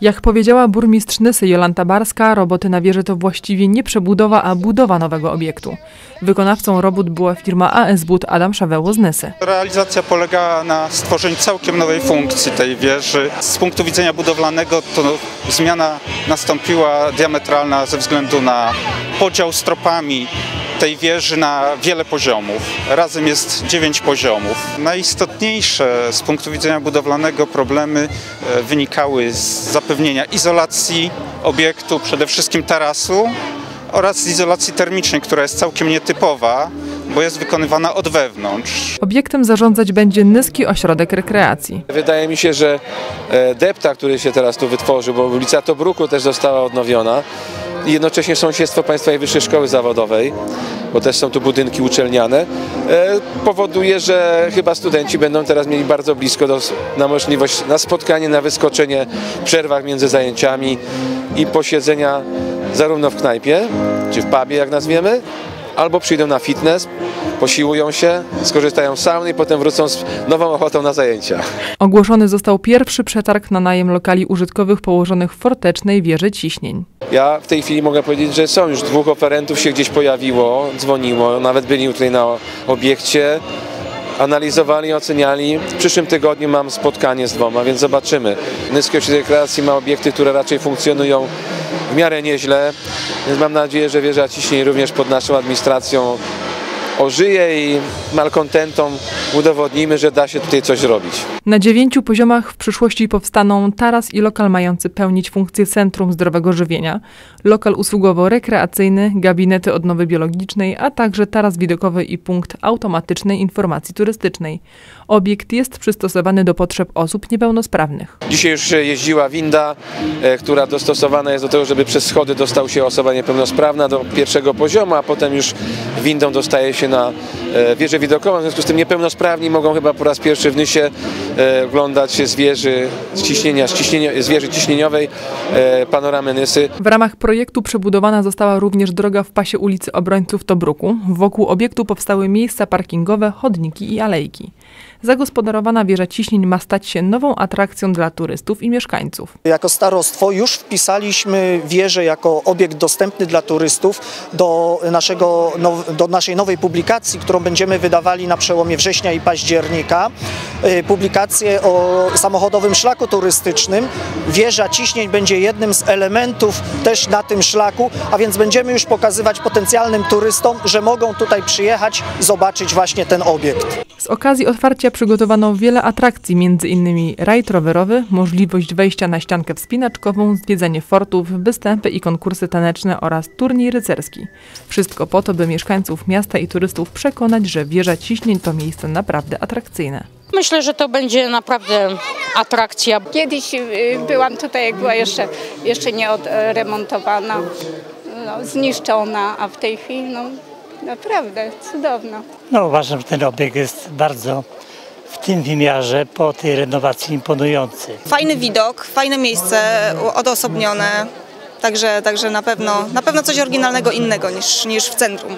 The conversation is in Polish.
Jak powiedziała burmistrz Nysy Jolanta Barska, roboty na wieży to właściwie nie przebudowa, a budowa nowego obiektu. Wykonawcą robót była firma AS Bud Adam Szaweło z Nysy. Realizacja polega na stworzeniu całkiem nowej funkcji tej wieży. Z punktu widzenia budowlanego to zmiana nastąpiła diametralna ze względu na podział stropami tej wieży na wiele poziomów. Razem jest dziewięć poziomów. Najistotniejsze z punktu widzenia budowlanego problemy e, wynikały z zapewnienia izolacji obiektu, przede wszystkim tarasu oraz z izolacji termicznej, która jest całkiem nietypowa, bo jest wykonywana od wewnątrz. Obiektem zarządzać będzie Nyski Ośrodek Rekreacji. Wydaje mi się, że e, depta, który się teraz tu wytworzył, bo ulica Tobruku też została odnowiona i jednocześnie sąsiedztwo Państwowej Wyższej Szkoły Zawodowej, bo też są tu budynki uczelniane, e, powoduje, że chyba studenci będą teraz mieli bardzo blisko do, na możliwość na spotkanie, na wyskoczenie w przerwach między zajęciami i posiedzenia zarówno w knajpie, czy w pubie jak nazwiemy, albo przyjdą na fitness, posiłują się, skorzystają z sauny i potem wrócą z nową ochotą na zajęcia. Ogłoszony został pierwszy przetarg na najem lokali użytkowych położonych w fortecznej wieży ciśnień. Ja w tej chwili mogę powiedzieć, że są już dwóch oferentów się gdzieś pojawiło, dzwoniło, nawet byli tutaj na obiekcie, analizowali, oceniali. W przyszłym tygodniu mam spotkanie z dwoma, więc zobaczymy. Nyski Ośrodek Rekreacji ma obiekty, które raczej funkcjonują w miarę nieźle, więc mam nadzieję, że wieża ciśnień również pod naszą administracją ożyje i malkontentom udowodnimy, że da się tutaj coś robić. Na dziewięciu poziomach w przyszłości powstaną taras i lokal mający pełnić funkcję Centrum Zdrowego Żywienia, lokal usługowo-rekreacyjny, gabinety odnowy biologicznej, a także taras widokowy i punkt automatycznej informacji turystycznej. Obiekt jest przystosowany do potrzeb osób niepełnosprawnych. Dzisiaj już jeździła winda, e, która dostosowana jest do tego, żeby przez schody dostał się osoba niepełnosprawna do pierwszego poziomu, a potem już windą dostaje się na e, wieżę widokową. W związku z tym niepełnosprawni mogą chyba po raz pierwszy w Nysie e, oglądać z wieży z, ciśnienia, z, ciśnienia, z wieży ciśnieniowej e, panoramy Nysy. W ramach projektu przebudowana została również droga w pasie ulicy Obrońców Tobruku. Wokół obiektu powstały miejsca parkingowe, chodniki i alejki. Zagospodarowana wieża ciśnień ma stać się nową atrakcją dla turystów i mieszkańców. Jako starostwo już wpisaliśmy wieżę jako obiekt dostępny dla turystów do, naszego, do naszej nowej publikacji, którą będziemy wydawali na przełomie września i października. Y, Publikację o samochodowym szlaku turystycznym. Wieża ciśnień będzie jednym z elementów też na tym szlaku, a więc będziemy już pokazywać potencjalnym turystom, że mogą tutaj przyjechać, zobaczyć właśnie ten obiekt. Z okazji otwarcia przygotowano wiele atrakcji, m.in. rajd rowerowy, możliwość wejścia na ściankę wspinaczkową, zwiedzanie fortów, występy i konkursy taneczne oraz turniej rycerski. Wszystko po to, by mieszkańców miasta i turystów przekonać, że wieża ciśnień to miejsce naprawdę atrakcyjne. Myślę, że to będzie naprawdę atrakcja. Kiedyś y, byłam tutaj, jak była jeszcze, jeszcze nie odremontowana, no, zniszczona, a w tej chwili no, naprawdę cudowna. No uważam, że ten obiekt jest bardzo w tym wymiarze po tej renowacji imponujący. Fajny widok, fajne miejsce, odosobnione, także, także na, pewno, na pewno coś oryginalnego innego niż, niż w centrum.